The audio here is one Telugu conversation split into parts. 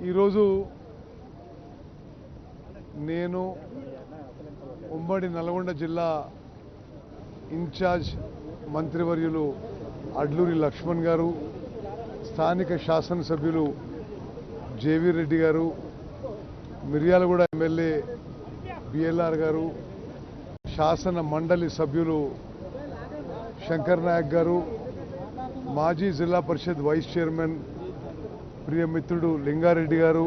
ఈరోజు నేను ఉమ్మడి నల్గొండ జిల్లా ఇన్ఛార్జ్ మంత్రివర్యులు అడ్లూరి లక్ష్మణ్ గారు స్థానిక శాసనసభ్యులు జేవీ రెడ్డి గారు మిర్యాలగూడ ఎమ్మెల్యే బిఎల్ఆర్ గారు శాసన మండలి సభ్యులు శంకర్ నాయక్ గారు మాజీ జిల్లా పరిషత్ వైస్ చైర్మన్ ప్రియమిత్రుడు లింగారెడ్డి గారు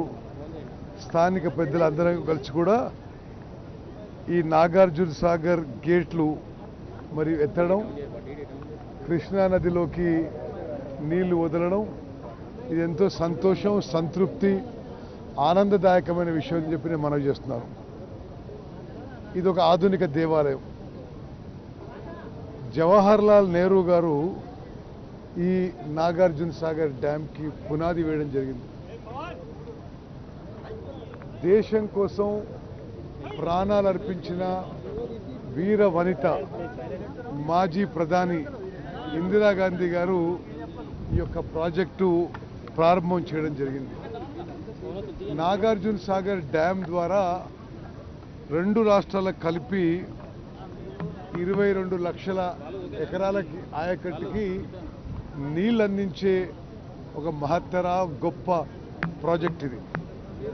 స్థానిక పెద్దలందరం కలిసి కూడా ఈ నాగార్జున సాగర్ గేట్లు మరి ఎత్తడం కృష్ణా నదిలోకి నీళ్ళు వదలడం ఇది ఎంతో సంతోషం సంతృప్తి ఆనందదాయకమైన విషయం అని చెప్పి నేను మనవి చేస్తున్నాను. ఇది ఒక ఆధునిక దేవాలయం. జవహర్ లాల్ నెహ్రూ గారు ఈ నాగార్జున సాగర్ డ్యామ్కి పునాది వేయడం జరిగింది. దేశం కోసం ప్రాణాలు అర్పించిన వీర వనిత మాజీ ప్రధాని ఇందిరాగాంధీ గారు ఈ యొక్క ప్రాజెక్టు ప్రారంభం చేయడం జరిగింది. నాగార్జున సాగర్ డ్యామ్ ద్వారా రెండు రాష్ట్రాలకు కలిపి ఇరవై రెండు లక్షల ఎకరాలకి ఆయకట్టుకి నీళ్ళు అందించే ఒక మహత్తర గొప్ప ప్రాజెక్ట్ ఇది.